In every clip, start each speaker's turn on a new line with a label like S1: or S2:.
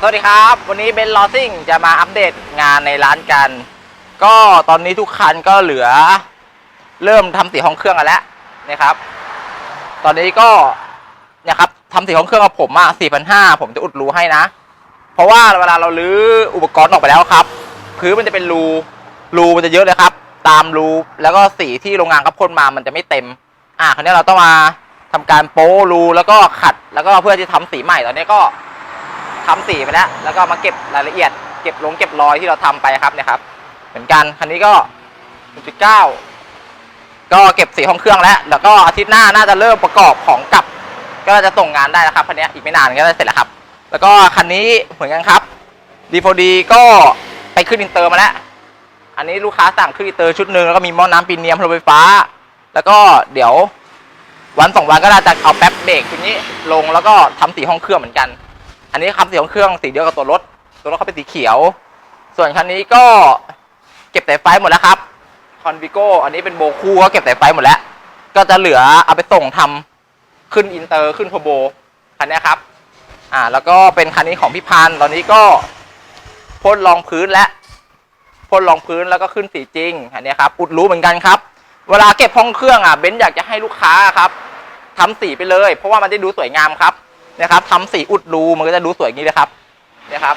S1: สวัสดีครับ วันนี้เบนลอซิ่งจะมาอัปเดตงานในร้านกัน ก็ตอนนี้ทุกคันก็เหลือ เริ่มทำสีห้องเครื่องกันแล้วนะครับ ตอนนี้ก็เนี่ยครับทำสีห้องเครื่องกับผมอะสี่พันห้าผมจะอุดรูให้นะ เพราะว่าเวลาเราลื้ออุปกรณ์ออกไปแล้วครับพื้นมันจะเป็นรูรูมันจะเยอะเลยครับ ตามรูแล้วก็สีที่โรงงานเขาพ่นมามันจะไม่เต็ม อะคราวนี้เราต้องมาทำการโป้รูแล้วก็ขัด แล้วก็เพื่อที่ทำสีใหม่ตอนนี้ก็ ทำสีไปแล้วแล้วก็มาเก็บรายละเอียด เก็บลงเก็บรอยที่เราทำไปครับเนี่ยครับ เหมือนกันคันนี้ก็ 1.9 ก็เก็บสีห้องเครื่องแล้ว แล้วก็อาทิตย์หน้าน่าจะเริ่มประกอบของกลับ ก็จะส่งงานได้แล้วครับคันนี้อีกไม่นานก็จะเสร็จแล้วครับ แล้วก็คันนี้เหมือนกันครับดีโฟดีก็ไปขึ้นอินเตอร์มาแล้วอันนี้ลูกค้าสั่งขึ้นอินเตอร์ชุดหนึ่งแล้วก็มีหม้อน้ำปีเนียมพลังไฟฟ้า แล้วก็เดี๋ยววันสองวันก็น่าจะเอาแป๊บเบรกชุดนี้ลงแล้วก็ทำสีห้องเครื่องเหมือนกัน นนี้คำสีของเครื่องสีเดียวกับตัวรถ ตัวรถเขาเป็นสีเขียว ส่วนคันนี้ก็เก็บสายไฟหมดแล้วครับคอนวิโกอันนี้เป็นโบคูก็เก็บสายไฟหมดแล้ว ก็จะเหลือเอาไปส่งทำขึ้นอินเตอร์ขึ้นโทโบคันนี้ครับ อ่า แล้วก็เป็นคันนี้ของพี่พันตอนนี้ก็พ่นรองพื้นและพ่นรองพื้นแล้วก็ขึ้นสีจริงอันนี้ครับ อุดรู้เหมือนกันครับ เวลาเก็บห้องเครื่องอะเบนซ์อยากจะให้ลูกค้าครับทำสีไปเลย เพราะว่ามันได้ดูสวยงามครับ นะครับทำสีอุดรูมันก็จะดูสวยอย่างนี้เลยครับเนี่ยครับ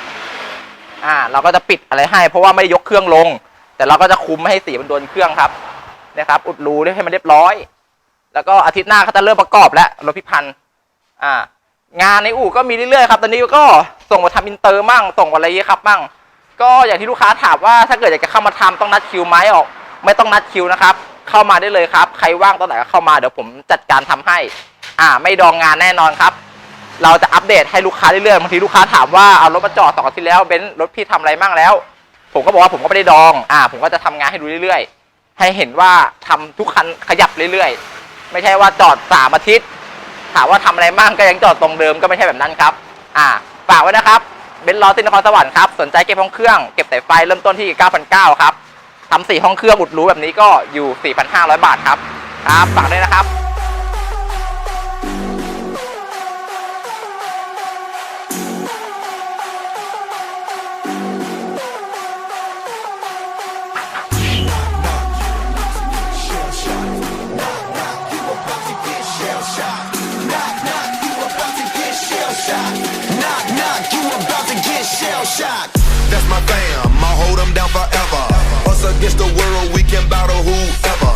S1: อ่าเราก็จะปิดอะไรให้ เพราะว่าไม่ได้ยกเครื่องลง แต่เราก็จะคุมไม่ให้สีมันโดนเครื่องครับนะครับ อุดรูให้มันเรียบร้อย แล้วก็อาทิตย์หน้าเขาจะเริ่มประกอบแล้วรถพิพันธ์อ่างานในอู่ก็มีเรื่อยๆครับ ตอนนี้ก็ส่งมาทำอินเตอร์มั่งส่งอะไรเงี้ครับมั่งก็อย่างที่ลูกค้าถามว่าถ้าเกิดอยากจะเข้ามาทำต้องนัดคิวไหมออก ไม่ต้องนัดคิวนะครับ เข้ามาได้เลยครับ ใครว่างตอนไหนก็เข้ามาเดี๋ยวผมจัดการทำให้ อ่า ไม่ดองงานแน่นอนครับ เราจะอัปเดตให้ลูกค้าเรื่อยๆบางทีลูกค้าถามว่าเอารถมาจอดสองอาทิตย์แล้วเบนซ์รถพี่ทำอะไรมั่งแล้ว ผมก็บอกว่าผมก็ไม่ได้ดองอ่าผมก็จะทำงานให้ดูเรื่อยๆ ให้เห็นว่าทำทุกคันขยับเรื่อยๆ ไม่ใช่ว่าจอดสามอาทิตย์ ถามว่าทำอะไรมั่งก็ยังจอดตรงเดิมก็ไม่ใช่แบบนั้นครับ อ่าฝากไว้นะครับเบนซ์ลอตินนครสวรรค์ครับสนใจเก็บห้องเครื่องเก็บสายไฟเริ่มต้นที่9,900ครับทำสี่ห้องเครื่องอุดรู้แบบนี้ก็อยู่ 4,500 บาทครับครับฝากด้วยนะครับ
S2: Knock, knock, you about to get shell shocked. That's my fam, I'll hold them down forever. Us against the world, we can battle whoever.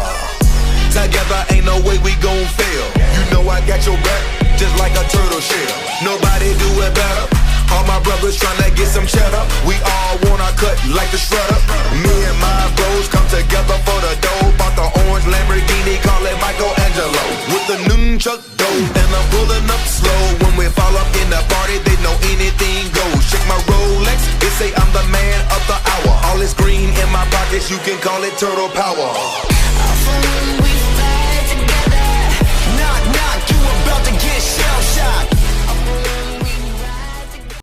S2: Together, ain't no way we gon' fail. You know I got your back, just like a turtle shell. Nobody do it better. All my brothers tryna get some cheddar. We all wanna cut like the shredder. Me and my bros come together for the dough. Bought the orange Lamborghini, call it Michelangelo. The dough, and I'm pulling up slow. When we fall up in the party, they know anything goes. Check my Rolex, they say I'm the man of the hour. All this green in my pockets, you can call it turtle power.